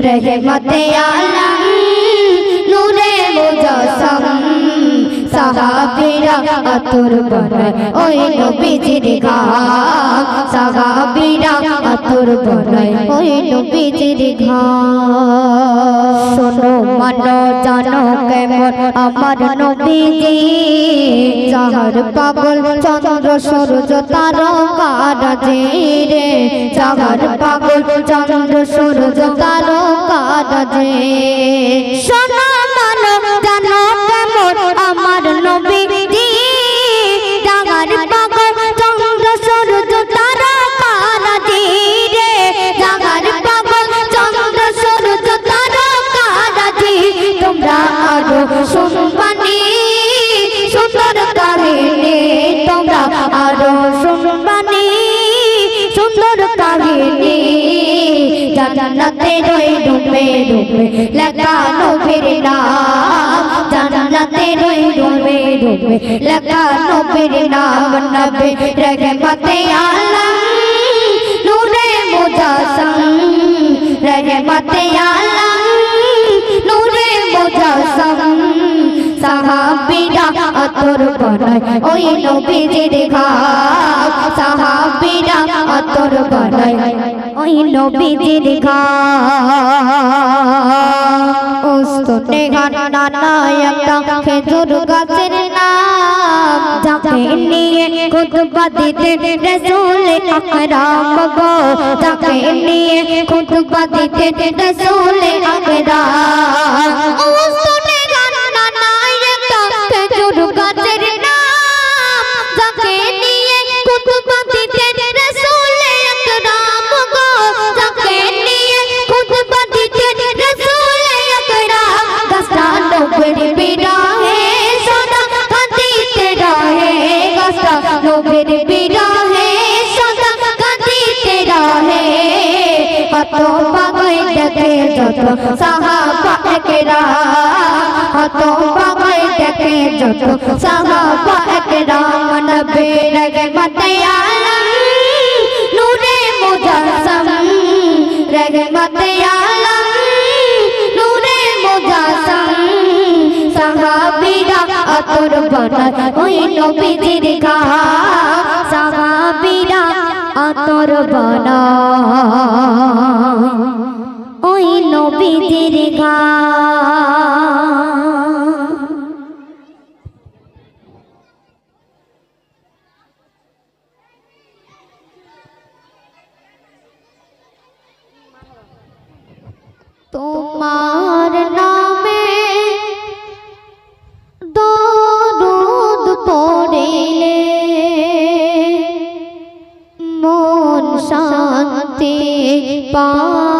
রহমতে আলম নূরে মুজাসম সাহাবীরা আতর বানায় ওই নবীজির ঘাম সাহাবীরা আতর বানায় ওই নবীজির ঘাম শোনো, মানো, জানো কেমন আমার নবীজি। যাহার পাগল চন্দ্র সূর্য তারকারাজি রে যাহার পাগল চন্দ্র সূর্য তারকারাজি শোনো, মানো, জানো কেমন জান্নাতে রই ডুবে ডুবে লাগানো নবীর নাম জান্নাতে রই ডুবে ডুবে লাগানো নবীর নাম নবে রহমতে আলম নূরে মুজাসম। রহমতে আলম নূরে মুজাসম। সাহাবীরা আতর ওই নবীজির ঘাম সাহাবীরা আতর বানায় ওই নবীজির ঘাম ওস্তনে গানা নায়ক খেজুর গাছের নাম, যাকে নিয়ে খুতবা দিতে রসুল আকরাম গো, যাকে নিয়ে খুতবা দিতে রসুল আকরাম। কত পাগল দেখে, যত সাহাবা একরা কত পাগল দেখে, যত সাহাবা একরা নবী রহমতে আলম নূরে মুজাসম মুজাসম, সাহাবীরা আতর বানায় ওই নবীজির সাহাবীরা আতর বানায় ওই নবীজির ঘাম তোমার পায়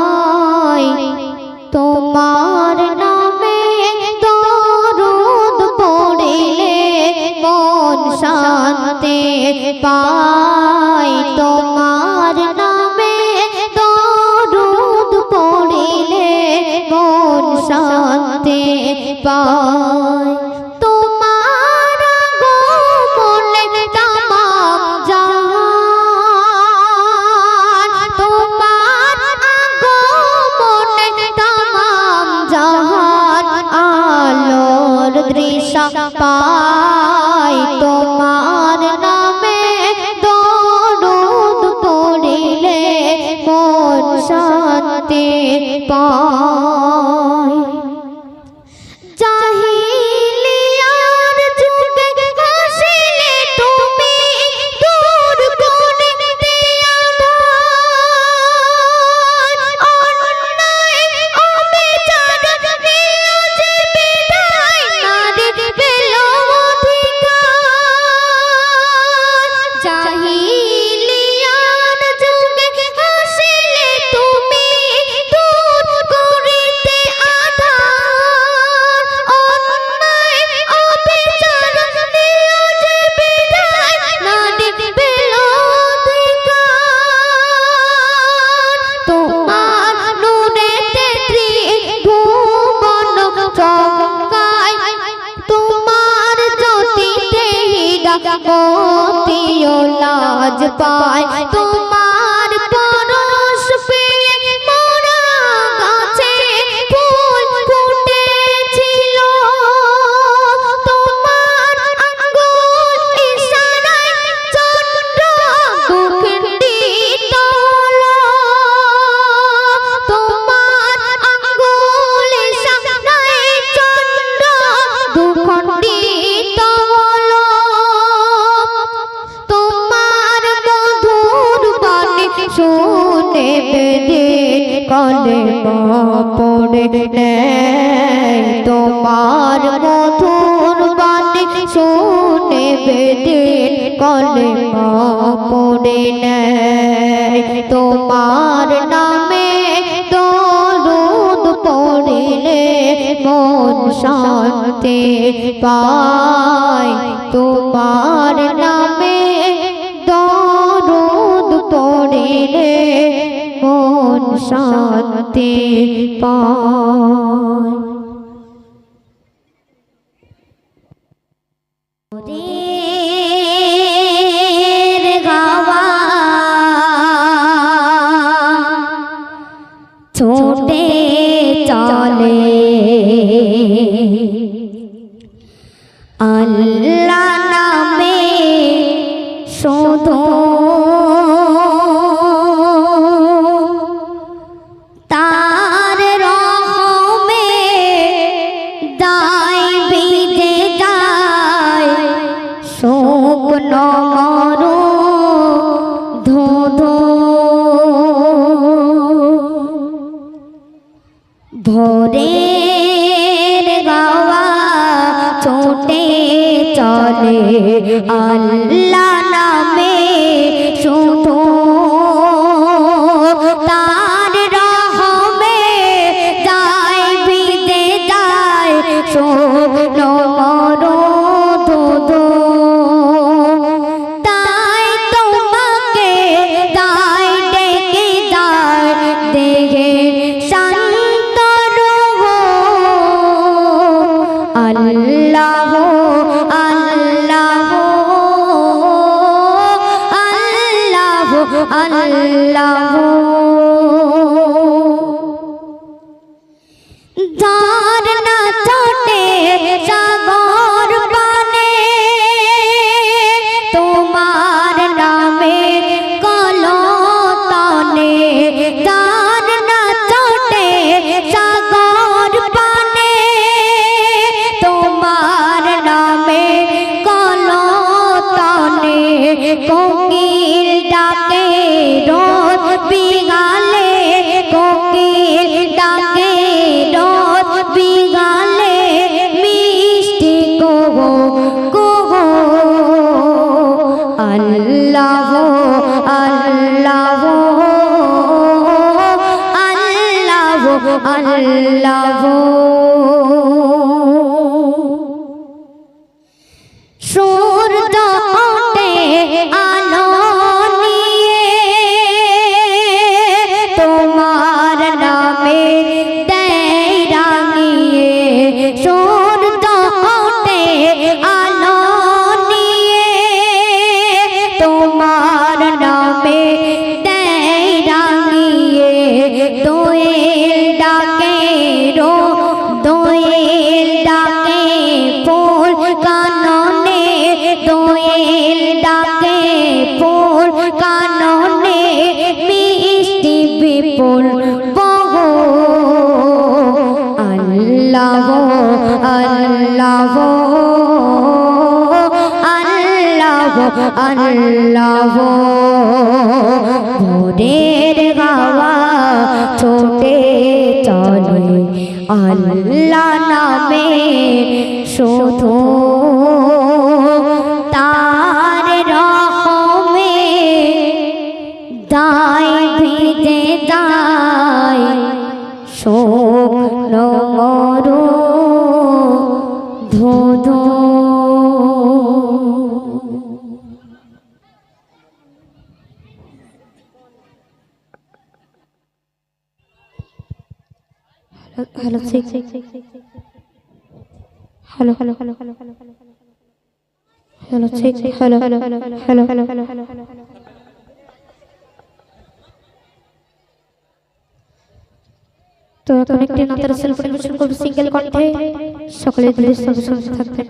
দৃশ্য পায় তোমার মোতিও লাজ পায়। তোমার তোমার মধুর বাণী শুনে বেদিন কলেমা পড়ে নেয়। তোমার নামে দরুদ পড়িলে মন শান্তি পায়। তোমার নামে শান্তি পায়। ছোটে চলে। আল্লাহ নামে শুধু। আল্লাহ 阿拉乌。আল্লাহ আল্লাহ আল্লাহ আল্লাহ। ভোরের গাওয়া ছোটে চলে, আল্লাহ নামে তার রহমে দায় ভিজে দায় শোক মরু hello check hello hello hello hello hello hello hello check hello hello hello hello hello hello hello hello তো এখন একটি নাতের সেলফ সিঙ্গেল কণ্ঠে সকলে শুনতে থাকবেন।